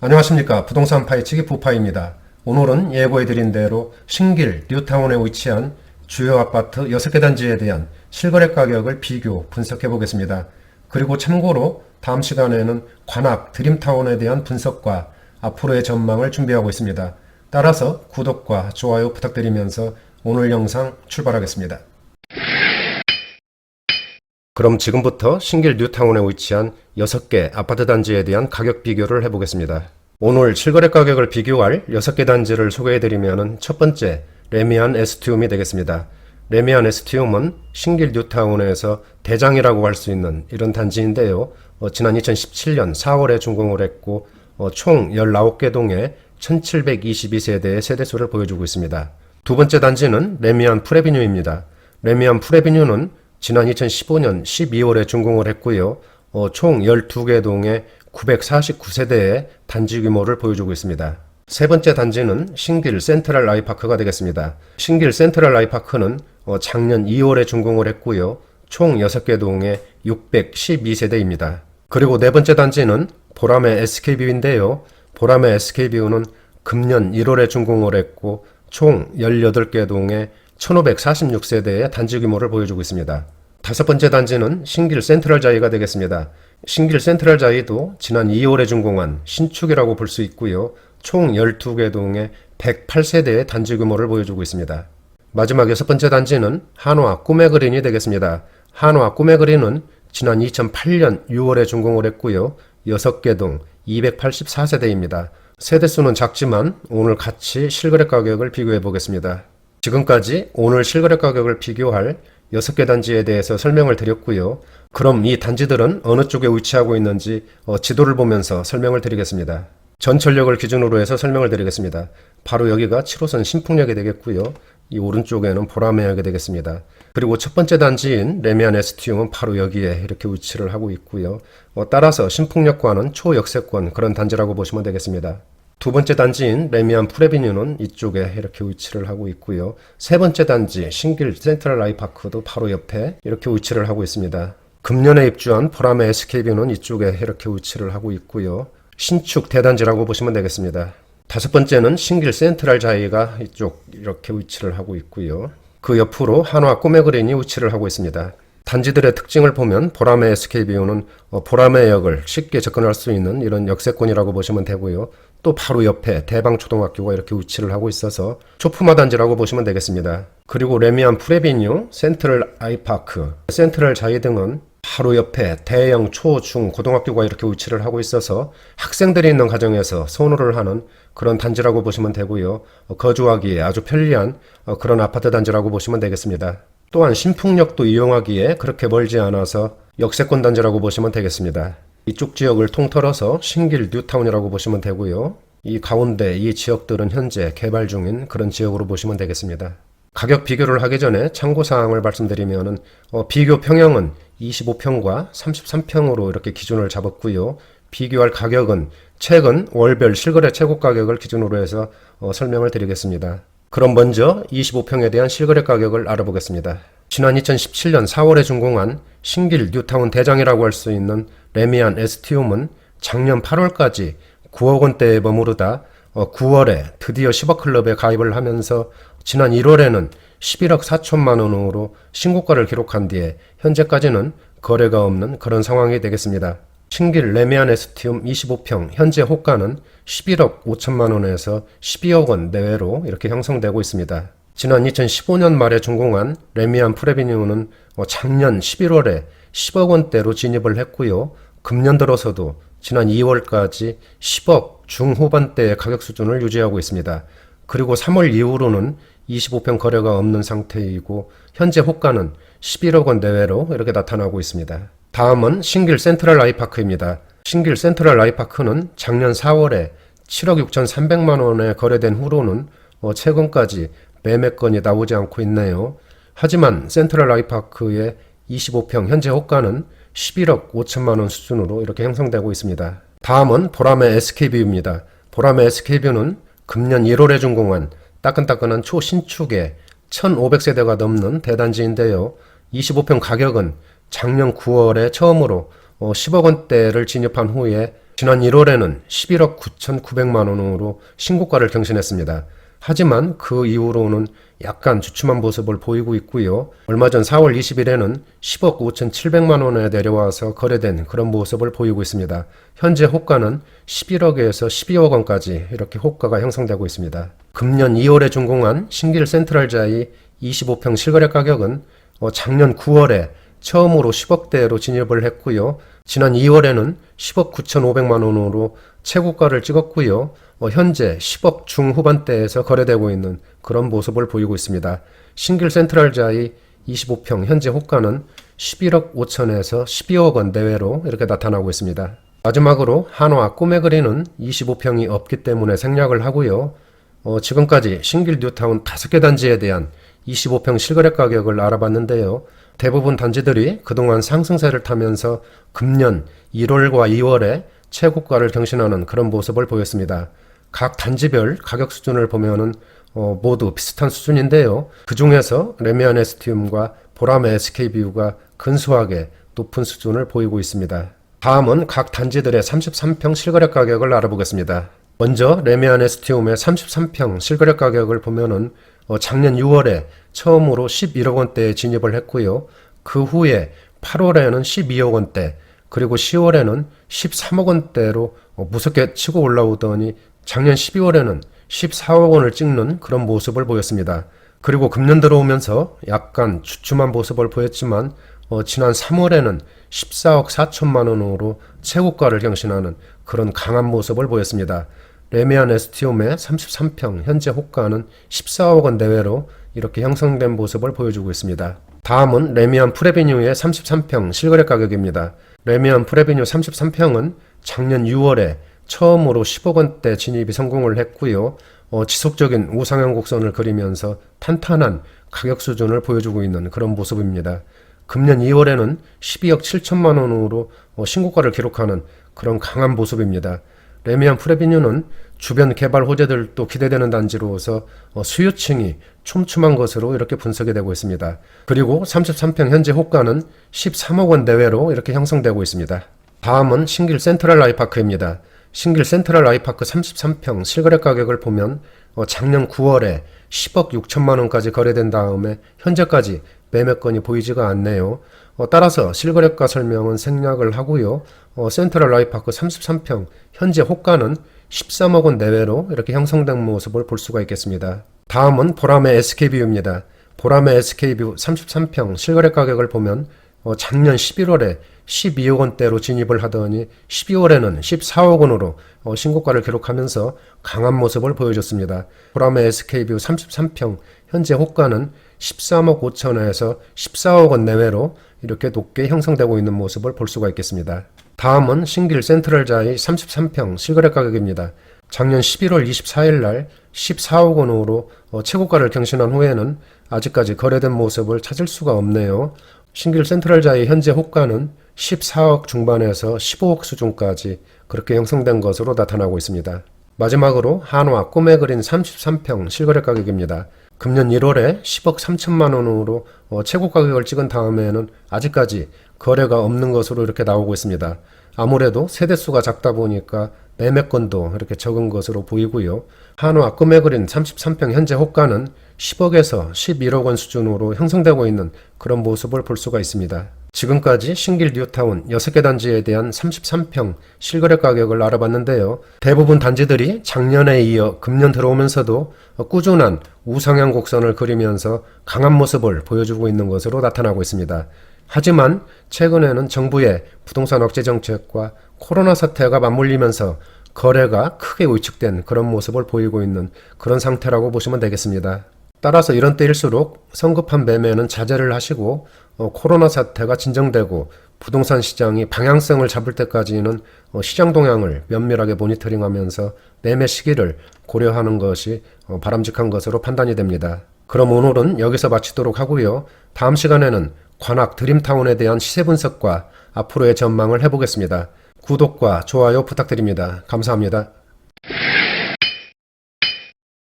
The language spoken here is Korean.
안녕하십니까. 부동산 파이치기 부파입니다. 오늘은 예고해드린 대로 신길 뉴타운에 위치한 주요 아파트 6개 단지에 대한 실거래 가격을 비교 분석해 보겠습니다. 그리고 참고로 다음 시간에는 관악 드림타운에 대한 분석과 앞으로의 전망을 준비하고 있습니다. 따라서 구독과 좋아요 부탁드리면서 오늘 영상 출발하겠습니다. 그럼 지금부터 신길 뉴타운에 위치한 6개 아파트 단지에 대한 가격 비교를 해보겠습니다. 오늘 실거래 가격을 비교할 6개 단지를 소개해드리면 첫 번째 레미안 에스티움이 되겠습니다. 레미안 에스티움은 신길 뉴타운에서 대장이라고 할 수 있는 이런 단지인데요. 어, 지난 2017년 4월에 준공을 했고 어, 총 19개 동에 1722세대의 세대수를 보여주고 있습니다. 두 번째 단지는 레미안 프레비뉴입니다. 레미안 프레비뉴는 지난 2015년 12월에 준공을 했고요. 어, 총 12개 동에 949세대의 단지 규모를 보여주고 있습니다. 세 번째 단지는 신길 센트럴 라이파크가 되겠습니다. 신길 센트럴 라이파크는 어, 작년 2월에 준공을 했고요. 총 6개 동에 612세대입니다. 그리고 네 번째 단지는 보람의 SK뷰인데요. 보람의 SK뷰는 금년 1월에 준공을 했고 총 18개 동에 1546세대의 단지 규모를 보여주고 있습니다. 다섯 번째 단지는 신길 센트럴 자이가 되겠습니다. 신길 센트럴 자이도 지난 2월에 준공한 신축이라고 볼 수 있고요. 총 12개 동에 108세대의 단지 규모를 보여주고 있습니다. 마지막 여섯 번째 단지는 한화 꿈의 그린이 되겠습니다. 한화 꿈의 그린은 지난 2008년 6월에 준공을 했고요. 6개 동 284세대입니다. 세대수는 작지만 오늘 같이 실거래 가격을 비교해 보겠습니다. 지금까지 오늘 실거래 가격을 비교할 6개 단지에 대해서 설명을 드렸고요. 그럼 이 단지들은 어느 쪽에 위치하고 있는지 어, 지도를 보면서 설명을 드리겠습니다. 전철역을 기준으로 해서 설명을 드리겠습니다. 바로 여기가 7호선 신풍역이 되겠고요. 이 오른쪽에는 보라매역이 되겠습니다. 그리고 첫 번째 단지인 레미안 에스티움은 바로 여기에 이렇게 위치를 하고 있고요. 어, 따라서 신풍역과는 초역세권 그런 단지라고 보시면 되겠습니다. 두 번째 단지인 레미안 프레비뉴는 이쪽에 이렇게 위치를 하고 있고요. 세 번째 단지 신길 센트럴 라이파크도 바로 옆에 이렇게 위치를 하고 있습니다. 금년에 입주한 보람의 SK뷰는 이쪽에 이렇게 위치를 하고 있고요. 신축 대단지라고 보시면 되겠습니다. 다섯 번째는 신길 센트럴 자이가 이쪽 이렇게 위치를 하고 있고요. 그 옆으로 한화 꿈의 그린이 위치를 하고 있습니다. 단지들의 특징을 보면 SK뷰는 어, 보람의 역을 쉽게 접근할 수 있는 이런 역세권이라고 보시면 되고요. 또 바로 옆에 대방초등학교가 이렇게 위치를 하고 있어서 초품화 단지라고 보시면 되겠습니다. 그리고 레미안 프레비뉴, 센트럴 아이파크, 센트럴 자이 등은 바로 옆에 대형 초, 중, 고등학교가 이렇게 위치를 하고 있어서 학생들이 있는 가정에서 선호를 하는 그런 단지라고 보시면 되고요. 어, 거주하기에 아주 편리한 어, 그런 아파트 단지라고 보시면 되겠습니다. 또한 신풍역도 이용하기에 그렇게 멀지 않아서 역세권 단지라고 보시면 되겠습니다. 이쪽 지역을 통틀어서 신길 뉴타운이라고 보시면 되고요. 이 가운데 이 지역들은 현재 개발 중인 그런 지역으로 보시면 되겠습니다. 가격 비교를 하기 전에 참고 사항을 말씀드리면은 어, 비교 평형은 25평과 33평으로 이렇게 기준을 잡았고요. 비교할 가격은 최근 월별 실거래 최고 가격을 기준으로 해서 어, 설명을 드리겠습니다. 그럼 먼저 25평에 대한 실거래 가격을 알아보겠습니다. 지난 2017년 4월에 준공한 신길 뉴타운 대장이라고 할 수 있는 레미안 에스티움은 작년 8월까지 9억 원대에 머무르다 9월에 드디어 10억 클럽에 가입을 하면서 지난 1월에는 11억 4천만 원으로 신고가를 기록한 뒤에 현재까지는 거래가 없는 그런 상황이 되겠습니다. 신길 레미안 에스티움 25평 현재 호가는 11억 5천만 원에서 12억 원 내외로 이렇게 형성되고 있습니다. 지난 2015년 말에 준공한 레미안 프레비뉴는 어, 작년 11월에 10억 원대로 진입을 했고요. 금년 들어서도 지난 2월까지 10억 중후반대의 가격 수준을 유지하고 있습니다. 그리고 3월 이후로는 25평 거래가 없는 상태이고 현재 호가는 11억 원 내외로 이렇게 나타나고 있습니다. 다음은 신길 센트럴 라이파크입니다. 신길 센트럴 라이파크는 작년 4월에 7억 6,300만 원에 거래된 후로는 어, 최근까지 매매건이 나오지 않고 있네요. 하지만 센트럴 라이파크의 25평 현재 호가는 11억 5천만 원 수준으로 이렇게 형성되고 있습니다. 다음은 보람의 SK뷰입니다. 보람의 SK뷰는 금년 1월에 준공한 따끈따끈한 초신축의 1,500세대가 넘는 대단지인데요. 25평 가격은 작년 9월에 처음으로 어, 10억 원대를 진입한 후에 지난 1월에는 11억 9,900만 원으로 신고가를 경신했습니다. 하지만 그 이후로는 약간 주춤한 모습을 보이고 있고요. 얼마 전 4월 20일에는 10억 5,700만 원에 내려와서 거래된 그런 모습을 보이고 있습니다. 현재 호가는 11억에서 12억 원까지 이렇게 호가가 형성되고 있습니다. 금년 2월에 준공한 신길 센트럴자이 25평 실거래 가격은 어, 작년 9월에 처음으로 10억대로 진입을 했고요. 지난 2월에는 10억 9,500만 원으로 최고가를 찍었고요. 어, 현재 10억 중후반대에서 거래되고 있는 그런 모습을 보이고 있습니다. 신길 센트럴자이 25평 현재 호가는 11억 5천에서 12억 원 내외로 이렇게 나타나고 있습니다. 마지막으로 한화 꿈의 그리는 25평이 없기 때문에 생략을 하고요. 어, 지금까지 신길 뉴타운 5개 단지에 대한 25평 실거래 가격을 알아봤는데요. 대부분 단지들이 그동안 상승세를 타면서 금년 1월과 2월에 최고가를 경신하는 그런 모습을 보였습니다. 각 단지별 가격 수준을 보면은 어, 모두 비슷한 수준인데요. 그 중에서 레미안 에스티움과 보라매 SK뷰가 근소하게 높은 수준을 보이고 있습니다. 다음은 각 단지들의 33평 실거래 가격을 알아보겠습니다. 먼저 레미안 에스티움의 33평 실거래 가격을 보면은 어, 작년 6월에 처음으로 11억 원대에 진입을 했고요. 그 후에 8월에는 12억 원대, 그리고 10월에는 13억 원대로 어, 무섭게 치고 올라오더니 작년 12월에는 14억 원을 찍는 그런 모습을 보였습니다. 그리고 금년 들어오면서 약간 주춤한 모습을 보였지만 어, 지난 3월에는 14억 4천만 원으로 최고가를 경신하는 그런 강한 모습을 보였습니다. 레미안 에스티움의 33평 현재 호가는 14억 원 내외로 이렇게 형성된 모습을 보여주고 있습니다. 다음은 레미안 프레비뉴의 33평 실거래 가격입니다. 레미안 프레비뉴 33평은 작년 6월에 처음으로 10억 원대 진입이 성공을 했고요. 어, 지속적인 우상향 곡선을 그리면서 탄탄한 가격 수준을 보여주고 있는 그런 모습입니다. 금년 2월에는 12억 7천만 원으로 어, 신고가를 기록하는 그런 강한 모습입니다. 레미안 프레비뉴는 주변 개발 호재들도 기대되는 단지로서 어, 수요층이 촘촘한 것으로 이렇게 분석이 되고 있습니다. 그리고 33평 현재 호가는 13억 원 내외로 이렇게 형성되고 있습니다. 다음은 신길 센트럴 아이파크입니다. 신길 센트럴 아이파크 33평 실거래 가격을 보면 어, 작년 9월에 10억 6천만 원까지 거래된 다음에 현재까지 매매건이 보이지가 않네요. 어, 따라서 실거래가 설명은 생략을 하고요. 어, 센트럴 아이파크 33평 현재 호가는 13억 원 내외로 이렇게 형성된 모습을 볼 수가 있겠습니다. 다음은 보람의 SK뷰입니다. 보람의 SK뷰 33평 실거래 가격을 보면 어, 작년 11월에 12억 원대로 진입을 하더니 12월에는 14억 원으로 어, 신고가를 기록하면서 강한 모습을 보여줬습니다. 보람의 SK뷰 33평 현재 호가는 13억 5천에서 14억 원 내외로 이렇게 높게 형성되고 있는 모습을 볼 수가 있겠습니다. 다음은 신길 센트럴자이 33평 실거래 가격입니다. 작년 11월 24일 날 14억 원으로 어, 최고가를 경신한 후에는 아직까지 거래된 모습을 찾을 수가 없네요. 신길 센트럴자의 현재 호가는 14억 중반에서 15억 수준까지 그렇게 형성된 것으로 나타나고 있습니다. 마지막으로 한화 꿈의 그린 33평 실거래 가격입니다. 금년 1월에 10억 3천만 원으로 어, 최고 가격을 찍은 다음에는 아직까지 거래가 없는 것으로 이렇게 나오고 있습니다. 아무래도 세대수가 작다 보니까 매매건도 이렇게 적은 것으로 보이고요. 한화 꿈의 그린 33평 현재 호가는 10억에서 11억 원 수준으로 형성되고 있는 그런 모습을 볼 수가 있습니다. 지금까지 신길 뉴타운 6개 단지에 대한 33평 실거래 가격을 알아봤는데요. 대부분 단지들이 작년에 이어 금년 들어오면서도 꾸준한 우상향 곡선을 그리면서 강한 모습을 보여주고 있는 것으로 나타나고 있습니다. 하지만 최근에는 정부의 부동산 억제 정책과 코로나 사태가 맞물리면서 거래가 크게 위축된 그런 모습을 보이고 있는 그런 상태라고 보시면 되겠습니다. 따라서 이런 때일수록 성급한 매매는 자제를 하시고 어, 코로나 사태가 진정되고 부동산 시장이 방향성을 잡을 때까지는 어, 시장 동향을 면밀하게 모니터링하면서 매매 시기를 고려하는 것이 어, 바람직한 것으로 판단이 됩니다. 그럼 오늘은 여기서 마치도록 하고요. 다음 시간에는 관악 드림타운에 대한 시세 분석과 앞으로의 전망을 해보겠습니다. 구독과 좋아요 부탁드립니다. 감사합니다.